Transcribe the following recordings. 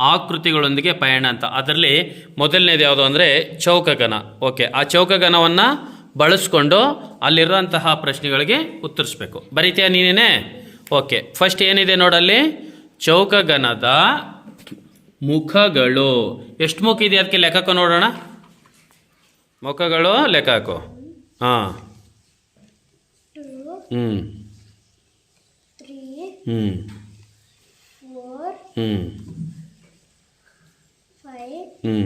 ಆಕೃತಿಗಳೊಂದಿಗೆ ಪಯಣ ಅಂತ. ಅದರಲ್ಲಿ ಮೊದಲನೇದು ಯಾವುದು ಅಂದರೆ ಚೌಕಗನ. ಓಕೆ ಆ ಚೌಕಗನವನ್ನು ಬಳಸ್ಕೊಂಡು ಅಲ್ಲಿರುವಂತಹ ಪ್ರಶ್ನೆಗಳಿಗೆ ಉತ್ತರಿಸ್ಬೇಕು. ಬರೀತೀಯ ನೀನೇನೆ? ಓಕೆ ಫಸ್ಟ್ ಏನಿದೆ ನೋಡಲ್ಲಿ? ಚೌಕಗನದ ಮುಖಗಳು. ಎಷ್ಟು ಮುಖ ಇದೆ ಅದಕ್ಕೆ ಲೆಕ್ಕ ನೋಡೋಣ. ಮುಖಗಳು ಲೆಕ್ಕ ಹಾಕು. ಹಾಂ. ಹ್ಞೂ ಹ್ಞೂ ಹ್ಞೂ ಹ್ಞೂ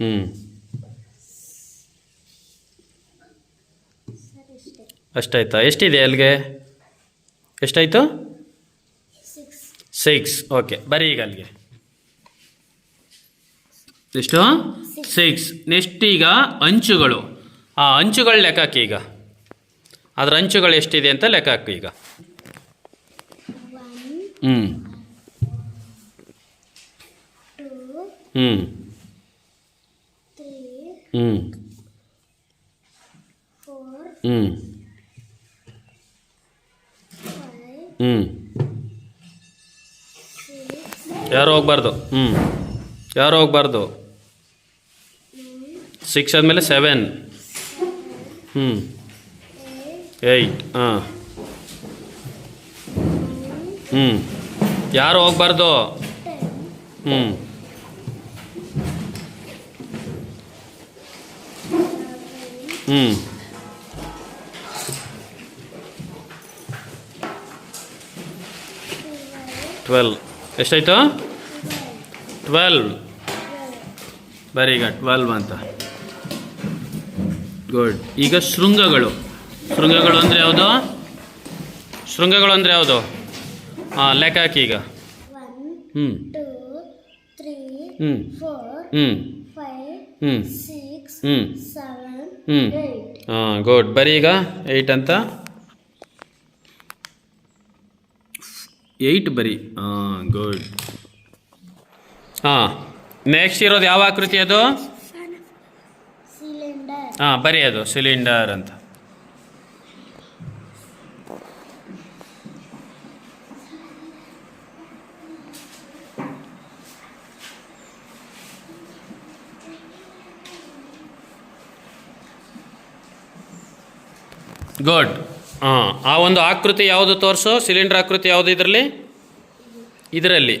ಹ್ಞೂ ಅಷ್ಟಾಯ್ತಾ? ಎಷ್ಟಿದೆ ಅಲ್ಲಿಗೆ ಎಷ್ಟಾಯಿತು? ಸಿಕ್ಸ್ ಓಕೆ ಬರೀ ಈಗ ಅಲ್ಲಿಗೆ. ಎಷ್ಟು? ಸಿಕ್ಸ್ ನೆಕ್ಸ್ಟ್ ಈಗ ಅಂಚುಗಳು. ಆ ಅಂಚುಗಳು ಲೆಕ್ಕ ಹಾಕಿ ಈಗ. ಅದರ ಅಂಚುಗಳು ಎಷ್ಟಿದೆ ಅಂತ ಲೆಕ್ಕ ಹಾಕಿ ಈಗ. ಹ್ಞೂ ಟೂ ಹ್ಞೂ ತ್ರೀ ಹ್ಞೂ ಫೋರ್ ಹ್ಞೂ ಫೈವ್ ಹ್ಞೂ ಯಾರು ಹೋಗ್ಬಾರ್ದು? ಹ್ಞೂ ಯಾರು ಹೋಗ್ಬಾರ್ದು? ಸಿಕ್ಸ್ ಆದಮೇಲೆ ಸೆವೆನ್ ಹ್ಞೂ ಏಯ್ಟ್ ಹಾಂ. ಹ್ಞೂ ಯಾರು ಹೋಗ್ಬಾರ್ದು? ಹ್ಞೂ ಹ್ಞೂ ಟ್ವೆಲ್ ಎಷ್ಟಾಯ್ತು? ಟ್ವೆಲ್ ವೆರಿ ಗುಡ್ ಟ್ವೆಲ್ವ್ ಅಂತ. ಗುಡ್ ಈಗ ಶೃಂಗಗಳು. ಶೃಂಗಗಳು ಅಂದರೆ ಯಾವುದು? ಶೃಂಗಗಳು ಅಂದರೆ ಯಾವುದು? ಹಾಂ ಲೆಕ್ಕ ಹಾಕಿ ಈಗ. ಹ್ಞೂ ಹ್ಞೂ ಹ್ಞೂ ಹ್ಞೂ ಹ್ಞೂ ಹ್ಞೂ ಹಾಂ ಗುಡ್ ಬರೀ ಈಗ ಏಯ್ಟ್ ಅಂತ. ಏಯ್ಟ್ ಬರಿ. ಹಾಂ ಗುಡ್ ಹಾಂ ನೆಕ್ಸ್ಟ್ ಇರೋದು ಯಾವ ಆಕೃತಿ ಅದು? ಹಾಂ ಬರಿ ಅದು ಸಿಲಿಂಡರ್ ಅಂತ. ಗುಡ್ ಹಾಂ, ಆ ಒಂದು ಆಕೃತಿ ಯಾವುದು ತೋರಿಸು? ಸಿಲಿಂಡರ್ ಆಕೃತಿ ಯಾವುದು ಇದರಲ್ಲಿ? ಇದರಲ್ಲಿ.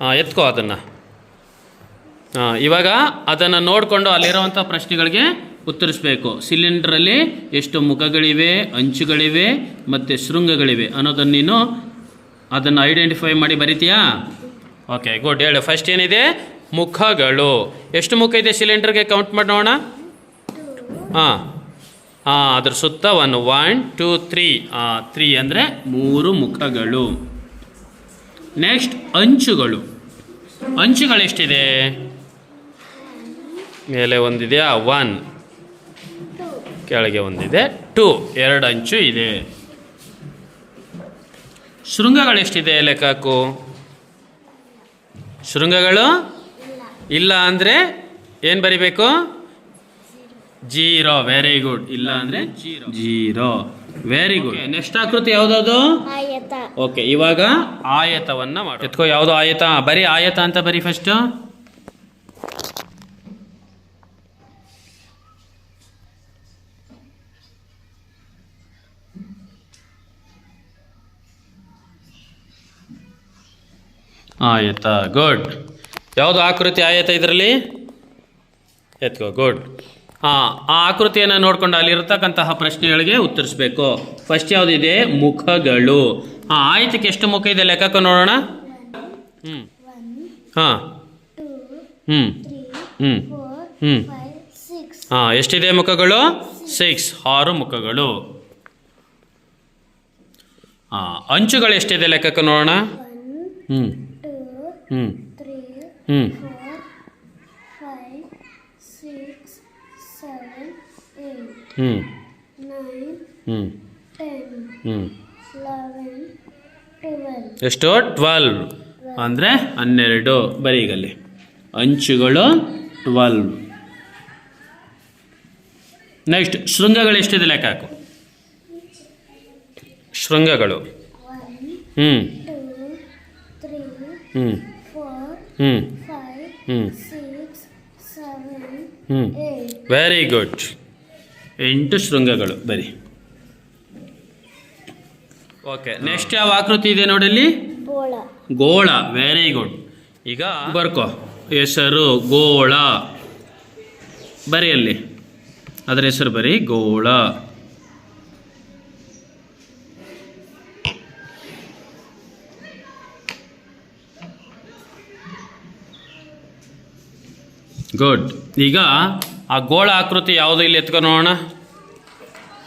ಹಾಂ, ಎತ್ಕೋ ಅದನ್ನು. ಹಾಂ, ಇವಾಗ ಅದನ್ನು ನೋಡಿಕೊಂಡು ಅಲ್ಲಿರುವಂಥ ಪ್ರಶ್ನೆಗಳಿಗೆ ಉತ್ತರಿಸಬೇಕು. ಸಿಲಿಂಡ್ರಲ್ಲಿ ಎಷ್ಟು ಮುಖಗಳಿವೆ, ಅಂಚುಗಳಿವೆ, ಮತ್ತು ಶೃಂಗಗಳಿವೆ ಅನ್ನೋದನ್ನು ನೀನು ಅದನ್ನು ಐಡೆಂಟಿಫೈ ಮಾಡಿ ಬರಿತೀಯಾ? Okay, good. ಹೇಳು. ಫಸ್ಟ್ ಏನಿದೆ? ಮುಖಗಳು. ಎಷ್ಟು ಮುಖ ಇದೆ ಸಿಲಿಂಡರ್ಗೆ? ಕೌಂಟ್ ಮಾಡೋಣ. ಹಾಂ. ಅದ್ರ ಸುತ್ತ ಒಂದು ಒನ್ ಟೂ ತ್ರೀ ತ್ರೀ ಅಂದರೆ ಮೂರು ಮುಖಗಳು. ನೆಕ್ಸ್ಟ್ ಅಂಚುಗಳು. ಅಂಚುಗಳೆಷ್ಟಿದೆ ಮೇಲೆ ಒಂದಿದೆಯಾ ಒನ್ ಕೆಳಗೆ ಒಂದಿದೆ ಟೂ ಎರಡು ಅಂಚು ಇದೆ. ಶೃಂಗಗಳೆಷ್ಟಿದೆ ಎಷ್ಟಿದೆ ಲೆಕ್ಕ ಶೃಂಗಗಳು? ಇಲ್ಲ ಅಂದರೆ ಏನು ಬರಿಬೇಕು? ಜೀರೋ ವೆರಿ ಗುಡ್ ಇಲ್ಲ ಅಂದ್ರೆ zero. Zero very good next ಆಕೃತಿ ಯಾವ್ದದು? ಆಯತ. ಓಕೆ ಇವಾಗ ಆಯತವನ್ನ ಮಾಡಿ ಎತ್ಕೋ ಯಾವ್ದು ಆಯತ? ಬರೀ ಆಯತ ಅಂತ ಬರೀ ಫಸ್ಟ್ ಆಯತ ಗುಡ್ ಯಾವುದು ಆಕೃತಿ ಆಯತ ಇದರಲ್ಲಿ? ಎತ್ಕೋ ಗುಡ್ ಆ ಆಕೃತಿಯನ್ನು ನೋಡ್ಕೊಂಡು ಅಲ್ಲಿರತಕ್ಕಂತಹ ಪ್ರಶ್ನೆಗಳಿಗೆ ಉತ್ತರಿಸಬೇಕು. ಫಸ್ಟ್ ಯಾವುದಿದೆ? ಮುಖಗಳು. ಹಾಂ ಆಯ್ತಕ್ಕೆ ಎಷ್ಟು ಮುಖ ಇದೆ ಲೆಕ್ಕಕ್ಕೆ ನೋಡೋಣ? ಹ್ಞೂ ಹಾಂ. ಹ್ಞೂ ಹ್ಞೂ ಹ್ಞೂ ಹಾಂ, ಎಷ್ಟಿದೆ ಮುಖಗಳು? ಸಿಕ್ಸ್ ಆರು ಮುಖಗಳು. ಹಾಂ, ಅಂಚುಗಳು ಎಷ್ಟಿದೆ ಲೆಕ್ಕಕ್ಕೆ ನೋಡೋಣ? ಹ್ಞೂ ಹ್ಞೂ ಹ್ಞೂ ಟೆನ್ ಹ್ಞೂ ಲೆವೆನ್ ಟ್ವೆಲ್ ಎಷ್ಟು? ಟ್ವೆಲ್ವ್ ಅಂದರೆ ಹನ್ನೆರಡು. ಬರೀಗಲ್ಲಿ ಅಂಚುಗಳು ಟ್ವೆಲ್ವ್ ನೆಕ್ಸ್ಟ್ ಶೃಂಗಗಳು ಎಷ್ಟಿದೆ ಲೆಕ್ಕ ಹಾಕು? ಶೃಂಗಗಳು. ಹ್ಞೂ ಹ್ಞೂ four, ಹ್ಞೂ five, ಹ್ಞೂ six, seven, hmm eight. Very good ಎಂಟು ಶೃಂಗಗಳು. ಬರಿ ಓಕೆ ನೆಕ್ಸ್ಟ್ ಯಾವ ಆಕೃತಿ ಇದೆ ನೋಡಲ್ಲಿ. ಗೋಳ. ವೆರಿ ಗುಡ್ ಈಗ ಬರ್ಕೋ. ಹೆಸರು ಗೋಳ. ಬರಿ ಅಲ್ಲಿ. ಅದರ ಹೆಸರು ಬರಿ ಗೋಳ. ಗುಡ್ ಈಗ ಆ ಗೋಳ ಆಕೃತಿ ಯಾವುದು ಇಲ್ಲಿ ಎತ್ಕೊ ನೋಡೋಣ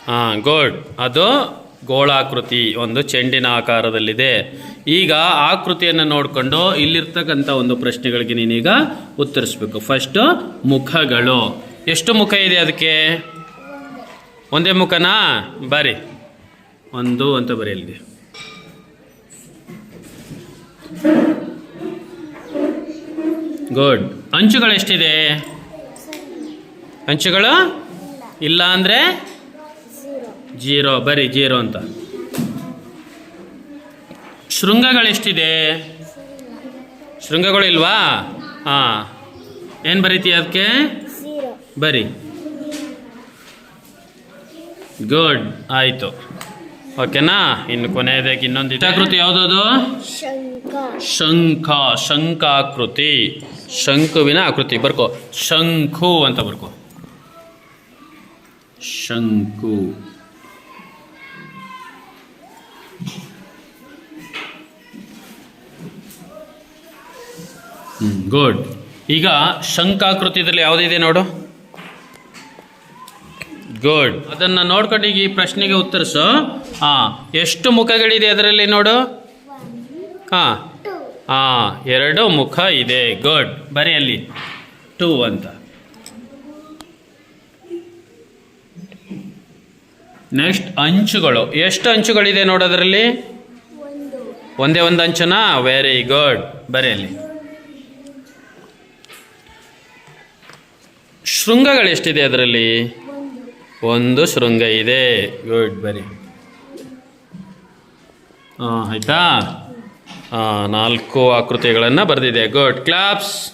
ಹಾಂ ಗೋಡ್ ಅದು ಗೋಳಾಕೃತಿ, ಒಂದು ಚೆಂಡಿನ ಆಕಾರದಲ್ಲಿದೆ. ಈಗ ಆಕೃತಿಯನ್ನು ನೋಡಿಕೊಂಡು ಇಲ್ಲಿರ್ತಕ್ಕಂಥ ಒಂದು ಪ್ರಶ್ನೆಗಳಿಗೆ ನೀನೀಗ ಉತ್ತರಿಸ್ಬೇಕು. ಫಸ್ಟು ಮುಖಗಳು. ಎಷ್ಟು ಮುಖ ಇದೆ ಅದಕ್ಕೆ? ಒಂದೇ ಮುಖನಾ? ಬರಿ. ಒಂದು ಅಂತ ಬರೀ ಅಲ್ಲಿದೆ ಗುಡ್ ಅಂಚುಗಳು ಎಷ್ಟಿದೆ ಅಂಚುಗಳು? ಇಲ್ಲ ಅಂದರೆ. ಜೀರೋ, ಬರಿ ಜೀರೋ ಅಂತ. ಶೃಂಗಗಳೆಷ್ಟಿದೆ? ಶೃಂಗಗಳು ಇಲ್ವಾ? ಹಾಂ. ಏನು ಬರೀತೀಯ ಅದಕ್ಕೆ. ಬರಿ. ಗುಡ್, ಆಯಿತು. ಓಕೆನಾ? ಇನ್ನು ಕೊನೆಯದಾಗಿ ಇನ್ನೊಂದು ಆಕೃತಿ ಯಾವುದದು. ಶಂಖ. ಶಂಖಾಕೃತಿ. ಶಂಕುವಿನ ಆಕೃತಿ. ಬರ್ಕೋ. ಶಂಖು ಅಂತ ಬರ್ಕೋ. ಶಂಕು. ಗುಡ್ ಈಗ ಶಂಕಾಕೃತಿದಲ್ಲಿ ಯಾವುದಿದೆ ನೋಡು? ಗುಡ್ ಅದನ್ನು ನೋಡ್ಕೊಂಡು ಈಗ ಈ ಪ್ರಶ್ನೆಗೆ ಉತ್ತರಿಸು. ಹಾಂ ಎಷ್ಟು ಮುಖಗಳಿದೆ ಅದರಲ್ಲಿ ನೋಡು? ಹಾಂ ಹಾ ಹಾಂ ಎರಡು ಮುಖ ಇದೆ. ಗುಡ್ ಬರೀ ಅಲ್ಲಿ ಟೂ ಅಂತ. ನೆಕ್ಸ್ಟ್ ಅಂಚುಗಳು. ಎಷ್ಟು ಅಂಚುಗಳಿದೆ ನೋಡೋದ್ರಲ್ಲಿ? ಒಂದು ಒಂದೇ ಅಂಚುನಾ? ವೆರಿ ಗುಡ್ ಬರೆಯಲ್ಲಿ ಶೃಂಗಗಳು ಎಷ್ಟಿದೆ ಅದರಲ್ಲಿ? ಒಂದು ಶೃಂಗ ಇದೆ. ಗುಡ್ ಬರಿ ಹಾಂ, ಆಯಿತಾ? ನಾಲ್ಕು ಆಕೃತಿಗಳನ್ನು ಬರೆದಿದೆ. Good claps